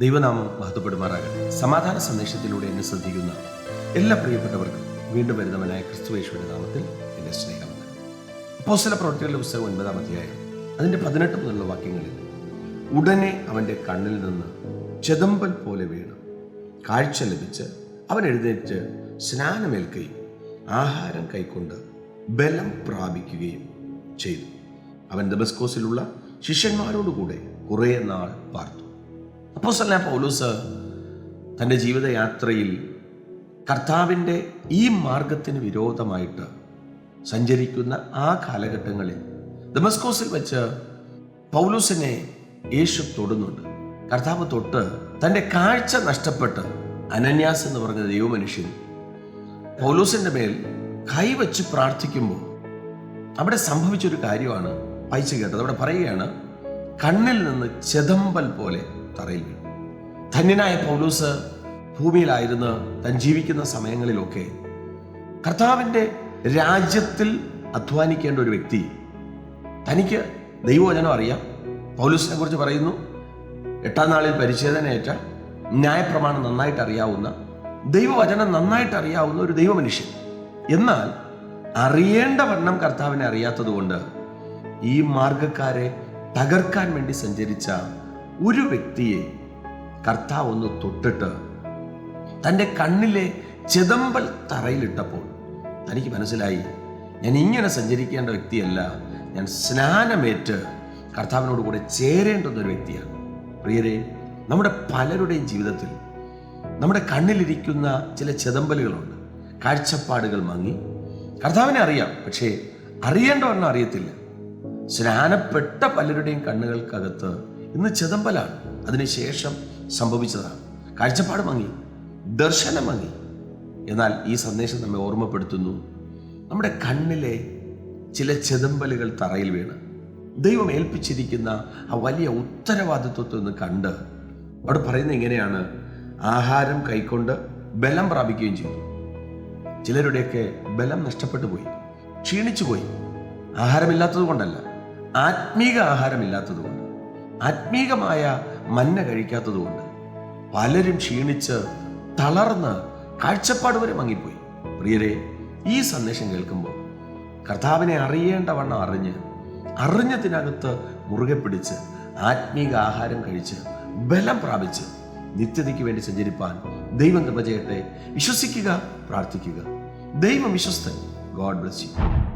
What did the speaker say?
ദൈവനാമം മഹത്വപ്പെടുമാറാകട്ടെ. സമാധാന സന്ദേശത്തിലൂടെ എന്നെ ശ്രദ്ധിക്കുന്ന എല്ലാ പ്രിയപ്പെട്ടവർക്കും വീണ്ടും വരുന്നവനായ ക്രിസ്തുവേശ്വരുടെ നാമത്തിൽ എന്റെ സ്നേഹമുണ്ട് അപ്പോസ്തല പ്രവർത്തികളുടെ പുസ്തകം ഒൻപതാം അധ്യായം അതിന്റെ പതിനെട്ട് മുതലുള്ള വാക്യങ്ങളിൽ ഉടനെ അവന്റെ കണ്ണിൽ നിന്ന് ചെതമ്പൽ പോലെ വീണു. കാഴ്ച ലഭിച്ച് അവൻ എഴുന്നേറ്റ് സ്നാനമേൽക്കുകയും ആഹാരം കൈക്കൊണ്ട് ബലം പ്രാപിക്കുകയും ചെയ്തു. അവൻ ദബസ്കോസിലുള്ള ശിഷ്യന്മാരോടുകൂടെ കുറേ നാൾ പാർത്തു. അപ്പോസ്തലനായ പൗലൂസ് തന്റെ ജീവിതയാത്രയിൽ കർത്താവിന്റെ ഈ മാർഗത്തിന് വിരോധമായിട്ട് സഞ്ചരിക്കുന്ന ആ കാലഘട്ടങ്ങളിൽ ദമസ്കോസിൽ വെച്ച് പൗലൂസിനെ യേശു തൊടുന്നുണ്ട്. കർത്താവ് തൊട്ട് തന്റെ കാഴ്ച നഷ്ടപ്പെട്ട് അനന്യാസ് എന്ന് പറഞ്ഞ ദൈവമനുഷ്യൻ പൗലൂസിന്റെ മേൽ കൈവച്ച് പ്രാർത്ഥിക്കുമ്പോൾ അവിടെ സംഭവിച്ചൊരു കാര്യമാണ് വായിച്ചു കേട്ടത്. അവിടെ പറയുകയാണ് കണ്ണിൽ നിന്ന് ചെതമ്പൽ പോലെ തറയിൽ ധന്യനായ പൗലൂസ് ഭൂമിയിലായിരുന്ന് താൻ ജീവിക്കുന്ന സമയങ്ങളിലൊക്കെ കർത്താവിന്റെ രാജ്യത്തിൽ അധ്വാനിക്കേണ്ട ഒരു വ്യക്തി. തനിക്ക് ദൈവവചനം അറിയാം. പൗലൂസിനെ കുറിച്ച് പറയുന്നു എട്ടാം നാളിൽ പരിച്ഛേദനയേറ്റ ന്യായപ്രമാണം നന്നായിട്ട് അറിയാവുന്ന ദൈവവചനം നന്നായിട്ട് അറിയാവുന്ന ഒരു ദൈവമനുഷ്യൻ. എന്നാൽ അറിയേണ്ട വണ്ണം കർത്താവിനെ അറിയാത്തതുകൊണ്ട് ഈ മാർഗക്കാരെ തകർക്കാൻ വേണ്ടി സഞ്ചരിച്ച ഒരു വ്യക്തിയെ കർത്താവ് ഒന്ന് തൊട്ടിട്ട് തന്റെ കണ്ണിലെ ചെതമ്പൽ തറയിലിട്ടപ്പോൾ തനിക്ക് മനസ്സിലായി ഞാൻ ഇങ്ങനെ സഞ്ചരിക്കേണ്ട വ്യക്തിയല്ല. ഞാൻ സ്നാനമേറ്റ് കർത്താവിനോട് കൂടെ ചേരേണ്ടുന്ന ഒരു വ്യക്തിയാണ്. പ്രിയരെ നമ്മുടെ പലരുടെയും ജീവിതത്തിൽ നമ്മുടെ കണ്ണിലിരിക്കുന്ന ചില ചെതമ്പലുകളുണ്ട്. കാഴ്ചപ്പാടുകൾ മങ്ങി. കർത്താവിനെ അറിയാം പക്ഷേ അറിയേണ്ടവണ്ണം അറിയത്തില്ല. സ്നാനപ്പെട്ട പലരുടെയും കണ്ണുകൾക്കകത്ത് ഇന്ന് ചെതമ്പലാണ്. അതിനുശേഷം സംഭവിച്ചതാണ്. കാഴ്ചപ്പാട് മങ്ങി ദർശനം മങ്ങി. എന്നാൽ ഈ സന്ദേശം നമ്മെ ഓർമ്മപ്പെടുത്തുന്നു. നമ്മുടെ കണ്ണിലെ ചില ചെതമ്പലുകൾ തറയിൽ വീണ് ദൈവം ഏൽപ്പിച്ചിരിക്കുന്ന ആ വലിയ ഉത്തരവാദിത്വത്തെ ഒന്ന് കണ്ട് അവിടെ പറയുന്നത് എങ്ങനെയാണ് ആഹാരം കൈക്കൊണ്ട് ബലം പ്രാപിക്കുകയും ചെയ്തു. ചിലരുടെയൊക്കെ ബലം നഷ്ടപ്പെട്ടു പോയി ക്ഷീണിച്ചു പോയി. ആഹാരമില്ലാത്തത് കൊണ്ടല്ല ആത്മീക ആഹാരമില്ലാത്തത് കൊണ്ട്. ആത്മീകമായ മന്ന കഴിക്കാത്തതുകൊണ്ട് പലരും ക്ഷീണിച്ച് തളർന്ന് കാഴ്ചപ്പാട് വരെ മങ്ങിപ്പോയി. പ്രിയരെ ഈ സന്ദേശം കേൾക്കുമ്പോൾ കർത്താവിനെ അറിയേണ്ടവണ്ണം അറിഞ്ഞ് അറിഞ്ഞതിനകത്ത് മുറുകെ പിടിച്ച് ആത്മീക ആഹാരം കഴിച്ച് ബലം പ്രാപിച്ച് നിത്യതയ്ക്ക് വേണ്ടി സഞ്ചരിപ്പാൻ ദൈവം കൃപ ചെയ്യട്ടെ. വിശ്വസിക്കുക പ്രാർത്ഥിക്കുക. ദൈവം വിശ്വസ്തൻ. God bless you.